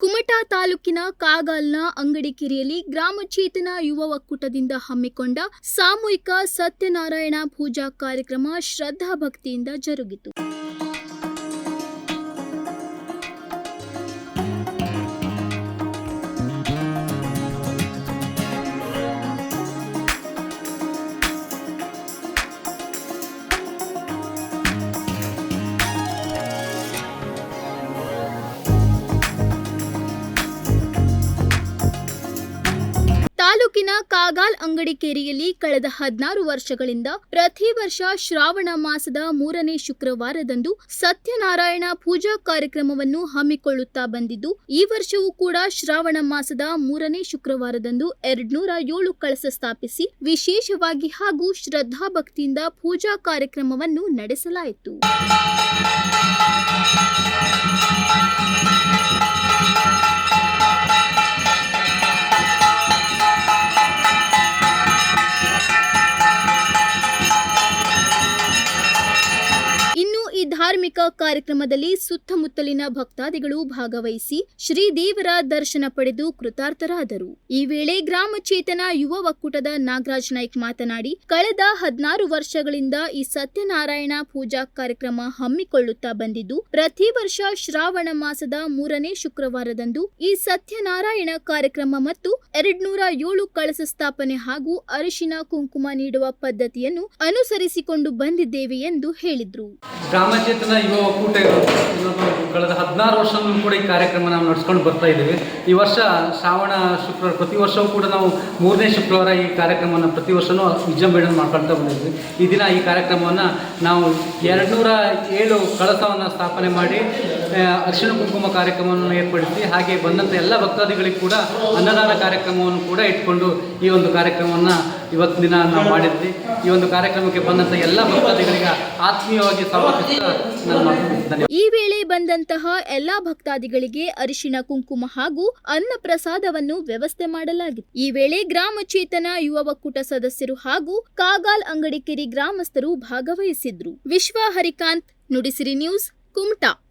ಕುಮಟಾ ತಾಲೂಕಿನ ಕಾಗಾಲ್ನ ಅಂಗಡಿಕಿರಿಯಲ್ಲಿ ಗ್ರಾಮ ಚೇತನ ಯುವ ಒಕ್ಕೂಟದಿಂದ ಹಮ್ಮಿಕೊಂಡ ಸಾಮೂಹಿಕ ಸತ್ಯನಾರಾಯಣ ಪೂಜಾ ಕಾರ್ಯಕ್ರಮ ಶ್ರದ್ಧಾ ಭಕ್ತಿಯಿಂದ ಜರುಗಿತು. ತಾಲೂಕಿನ ಕಾಗಾಲ್ ಅಂಗಡಿಕೇರಿಯಲ್ಲಿ ಕಳೆದ ಹದಿನಾರು ವರ್ಷಗಳಿಂದ ಪ್ರತಿ ವರ್ಷ ಶ್ರಾವಣ ಮಾಸದ ಮೂರನೇ ಶುಕ್ರವಾರದಂದು ಸತ್ಯನಾರಾಯಣ ಪೂಜಾ ಕಾರ್ಯಕ್ರಮವನ್ನು ಹಮ್ಮಿಕೊಳ್ಳುತ್ತಾ ಬಂದಿದ್ದು, ಈ ವರ್ಷವೂ ಕೂಡ ಶ್ರಾವಣ ಮಾಸದ ಮೂರನೇ ಶುಕ್ರವಾರದಂದು ಎರಡ್ನೂರ ಏಳು ಕಳಸ ಸ್ಥಾಪಿಸಿ ವಿಶೇಷವಾಗಿ ಹಾಗೂ ಶ್ರದ್ಧಾಭಕ್ತಿಯಿಂದ ಪೂಜಾ ಕಾರ್ಯಕ್ರಮವನ್ನು ನಡೆಸಲಾಯಿತು. ಧಾರ್ಮಿಕ ಕಾರ್ಯಕ್ರಮದಲ್ಲಿ ಸುತ್ತಮುತ್ತಲಿನ ಭಕ್ತಾದಿಗಳು ಭಾಗವಹಿಸಿ ಶ್ರೀದೇವರ ದರ್ಶನ ಪಡೆದು ಕೃತಾರ್ಥರಾದರು. ಈ ವೇಳೆ ಗ್ರಾಮ ಚೇತನ ಯುವ ಒಕ್ಕೂಟದ ನಾಗರಾಜ್ ನಾಯ್ಕ್ ಮಾತನಾಡಿ, ಕಳೆದ ಹದಿನಾರು ವರ್ಷಗಳಿಂದ ಈ ಸತ್ಯನಾರಾಯಣ ಪೂಜಾ ಕಾರ್ಯಕ್ರಮ ಹಮ್ಮಿಕೊಳ್ಳುತ್ತಾ ಬಂದಿದ್ದು, ಪ್ರತಿ ವರ್ಷ ಶ್ರಾವಣ ಮಾಸದ ಮೂರನೇ ಶುಕ್ರವಾರದಂದು ಈ ಸತ್ಯನಾರಾಯಣ ಕಾರ್ಯಕ್ರಮ ಮತ್ತು ಎರಡ್ನೂರ ಏಳು ಕಳಸ ಸ್ಥಾಪನೆ ಹಾಗೂ ಅರಿಶಿನ ಕುಂಕುಮ ನೀಡುವ ಪದ್ಧತಿಯನ್ನು ಅನುಸರಿಸಿಕೊಂಡು ಬಂದಿದ್ದೇವೆ ಎಂದು ಹೇಳಿದ್ರು. ಗ್ರಾಮಚೇತನ ಯುವ ಒಕ್ಕೂಟ ಅನ್ನೋದು ಕಳೆದ ಹದಿನಾರು ವರ್ಷವೂ ಕೂಡ ಈ ಕಾರ್ಯಕ್ರಮ ನಾವು ನಡೆಸ್ಕೊಂಡು ಬರ್ತಾ ಇದ್ದೀವಿ. ಈ ವರ್ಷ ಶ್ರಾವಣ, ಶುಕ್ರವಾರ, ಪ್ರತಿ ವರ್ಷವೂ ಕೂಡ ನಾವು ಮೂರನೇ ಶುಕ್ರವಾರ ಈ ಕಾರ್ಯಕ್ರಮವನ್ನು ಪ್ರತಿ ವರ್ಷವೂ ವಿಜೃಂಭಣೆ ಮಾಡ್ಕೊಳ್ತಾ ಬಂದಿದ್ವಿ. ಈ ದಿನ ಈ ಕಾರ್ಯಕ್ರಮವನ್ನು ನಾವು ಎರಡುನೂರ ಏಳು ಕಳಸವನ್ನು ಸ್ಥಾಪನೆ ಮಾಡಿ ಅರಿಶಿಣ ಕುಂಕುಮ ಕಾರ್ಯಕ್ರಮವನ್ನು ಏರ್ಪಡಿಸಿ, ಹಾಗೆ ಬಂದಂಥ ಎಲ್ಲ ಭಕ್ತಾದಿಗಳಿಗೆ ಕೂಡ ಅನ್ನದಾನ ಕಾರ್ಯಕ್ರಮವನ್ನು ಕೂಡ ಇಟ್ಕೊಂಡು ಈ ಒಂದು ಕಾರ್ಯಕ್ರಮವನ್ನು ಇವತ್ತಿನ ದಿನ ನಾವು ಮಾಡಿದ್ವಿ. ಈ ಒಂದು ಕಾರ್ಯಕ್ರಮಕ್ಕೆ ಬಂದಂಥ ಎಲ್ಲ ಭಕ್ತಾದಿಗಳಿಗೆ ಆತ್ಮೀಯವಾಗಿ ಈ ವೇಳೆ ಬಂದಂತಹ ಎಲ್ಲಾ ಭಕ್ತಾದಿಗಳಿಗೆ ಅರಿಶಿನ ಕುಂಕುಮ ಹಾಗೂ ಅನ್ನ ಪ್ರಸಾದವನ್ನು ವ್ಯವಸ್ಥೆ ಮಾಡಲಾಗಿದೆ. ಈ ವೇಳೆ ಗ್ರಾಮ ಚೇತನ ಯುವ ಒಕ್ಕೂಟ ಸದಸ್ಯರು ಹಾಗೂ ಕಾಗಾಲ್ ಅಂಗಡಿಕೇರಿ ಗ್ರಾಮಸ್ಥರು ಭಾಗವಹಿಸಿದ್ರು. ವಿಶ್ವ ಹರಿಕಾಂತ್, ನುಡಿಸಿರಿ ನ್ಯೂಸ್, ಕುಮಟಾ.